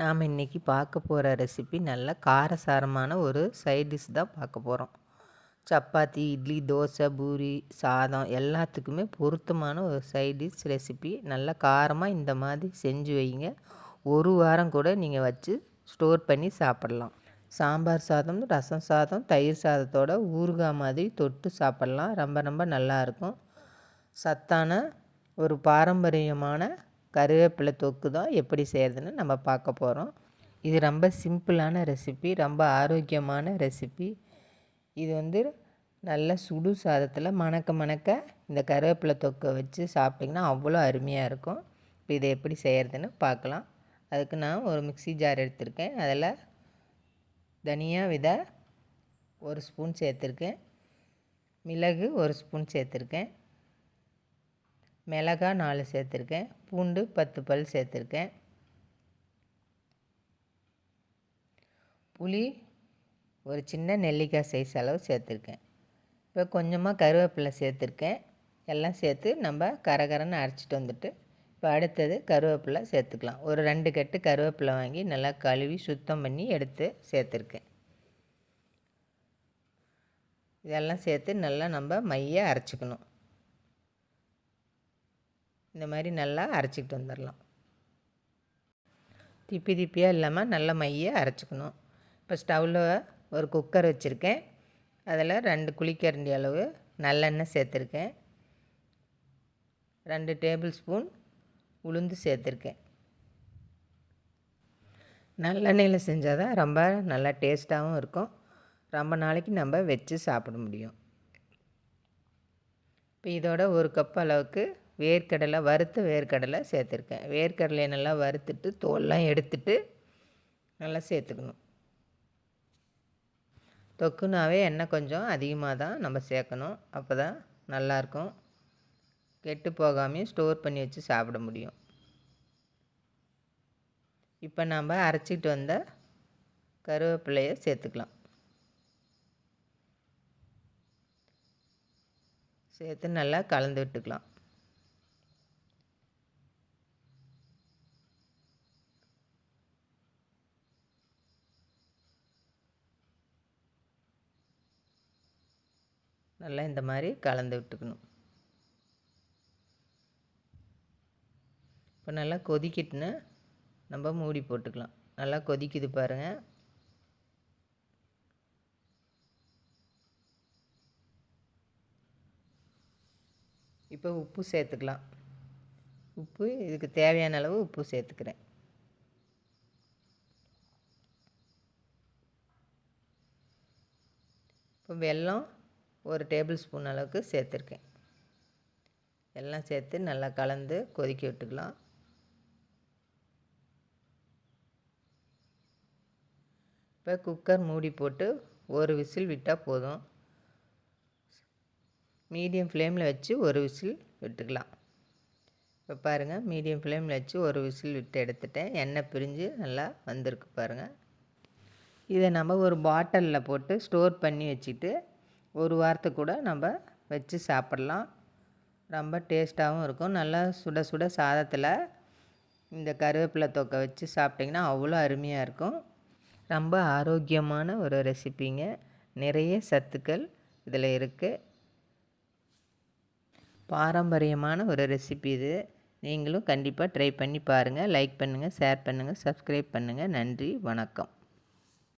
நாம் இன்றைக்கி பார்க்க போகிற ரெசிபி நல்ல காரசாரமான ஒரு சைட் டிஷ் தான் பார்க்க போகிறோம் சப்பாத்தி இட்லி தோசை பூரி சாதம் எல்லாத்துக்குமே பொருத்தமான ஒரு சைட் டிஷ் ரெசிபி நல்ல காரமாக இந்த மாதிரி செஞ்சு வைங்க. ஒரு வாரம் கூட நீங்கள் வச்சு ஸ்டோர் பண்ணி சாப்பிட்லாம். சாம்பார் சாதம் ரசம் சாதம் தயிர் சாதத்தோட ஊறுகாய் மாதிரி தொட்டு சாப்பிட்லாம். ரொம்ப ரொம்ப நல்லாயிருக்கும் சத்தான ஒரு பாரம்பரியமான கருவேப்பிலை தொக்கு தான் எப்படி செய்கிறதுன்னு நம்ம பார்க்க போகிறோம் இது ரொம்ப சிம்பிளான ரெசிபி ரொம்ப ஆரோக்கியமான ரெசிபி இது வந்து நல்ல சுடு சாதத்தில் மணக்க மணக்க இந்த கருவேப்பிலை தொக்கை வச்சு சாப்பிட்டிங்கன்னா அவ்வளோ அருமையாக இருக்கும். இப்போ இதை எப்படி செய்கிறதுன்னு பார்க்கலாம். அதுக்கு நான் ஒரு மிக்சி ஜார் எடுத்திருக்கேன். அதில் தனியா விதை ஒரு ஸ்பூன் சேர்த்துருக்கேன். மிளகு ஒரு ஸ்பூன் சேர்த்துருக்கேன். மிளகா நாலு சேர்த்துருக்கேன். பூண்டு பத்து பல் சேர்த்துருக்கேன். புளி ஒரு சின்ன நெல்லிக்காய் சைஸ் அளவு சேர்த்துருக்கேன். இப்போ கொஞ்சமாக கருவேப்பிலை சேர்த்துருக்கேன். எல்லாம் சேர்த்து நம்ம கரகரன்னு அரைச்சிட்டு வந்துட்டு இப்போ அடுத்தது கருவேப்பிலை சேர்த்துக்கலாம். ஒரு ரெண்டு கட்டு கருவேப்பிலை வாங்கி நல்லா கழுவி சுத்தம் பண்ணி எடுத்து சேர்த்துருக்கேன். இதெல்லாம் சேர்த்து நல்லா நம்ம மைய அரைச்சிக்கணும். இந்த மாதிரி நல்லா அரைச்சிக்கிட்டு வந்துடலாம். திப்பி திப்பியாக இல்லாமல் நல்லா மைய அரைச்சிக்கணும். இப்போ ஸ்டவ்வில் ஒரு குக்கர் வச்சுருக்கேன். அதில் ரெண்டு குளிக்கரண்டி அளவு நல்லெண்ணெய் சேர்த்துருக்கேன். ரெண்டு டேபிள் ஸ்பூன் உளுந்து சேர்த்துருக்கேன். நல்லெண்ணெயில் செஞ்சால் தான் ரொம்ப நல்லா டேஸ்ட்டாகவும் இருக்கும். ரொம்ப நாளைக்கு நம்ம வச்சு சாப்பிட முடியும். இப்போ இதோட ஒரு கப் அளவுக்கு வேர்க்கடலை வறுத்த வேர்க்கடலை சேர்த்துருக்கேன். வேர்க்கடலையை நல்லா வறுத்துட்டு தோல்லாம் எடுத்துட்டு நல்லா சேர்த்துக்கணும். தொக்குனாவே எண்ணெய் கொஞ்சம் அதிகமாக தான் நம்ம சேர்க்கணும். அப்போ தான் நல்லாயிருக்கும். கெட்டு போகாமையும் ஸ்டோர் பண்ணி வச்சு சாப்பிட முடியும். இப்போ நாம் அரைச்சிக்கிட்டு வந்த கருவேப்பிலையை சேர்த்துக்கலாம். சேர்த்து நல்லா கலந்து விட்டுக்கலாம். நல்லா இந்த மாதிரி கலந்து விட்டுக்கணும். இப்போ நல்லா கொதிக்கிட்டுன்னு நம்ம மூடி போட்டுக்கலாம். நல்லா கொதிக்குது பாருங்கள் இப்போ உப்பு சேர்த்துக்கலாம். உப்பு இதுக்கு தேவையான அளவு உப்பு சேர்த்துக்கிறேன். இப்போ வெல்லம் ஒரு டேபிள் ஸ்பூன் அளவுக்கு சேர்த்துருக்கேன். எல்லாம் சேர்த்து நல்லா கலந்து கொதிக்க விட்டுக்கலாம். இப்போ குக்கர் மூடி போட்டு ஒரு விசில் விட்டால் போதும். மீடியம் ஃப்ளேமில் வச்சு ஒரு விசில் விட்டுக்கலாம். இப்போ பாருங்கள் மீடியம் ஃப்ளேமில் வச்சு ஒரு விசில் விட்டு எடுத்துட்டேன். எண்ணெய் பிரிஞ்சு நல்லா வந்திருக்கு பாருங்கள் இதை நம்ம ஒரு பாட்டிலில் போட்டு ஸ்டோர் பண்ணி வச்சுட்டு ஒரு வாரத்துக்கு கூட நம்ம வச்சு சாப்பிட்லாம். ரொம்ப டேஸ்ட்டாகவும் இருக்கும். நல்லா சுட சுட சாதத்தில் இந்த கருவேப்பிலை தொக்கை வச்சு சாப்பிட்டிங்கன்னா அவ்வளோ அருமையாக இருக்கும். ரொம்ப ஆரோக்கியமான ஒரு ரெசிப்பிங்க நிறைய சத்துக்கள் இதில் இருக்குது பாரம்பரியமான ஒரு ரெசிபி இது. நீங்களும் கண்டிப்பாக ட்ரை பண்ணி பாருங்கள் லைக் பண்ணுங்கள் ஷேர் பண்ணுங்கள் சப்ஸ்கிரைப் பண்ணுங்கள் நன்றி வணக்கம்.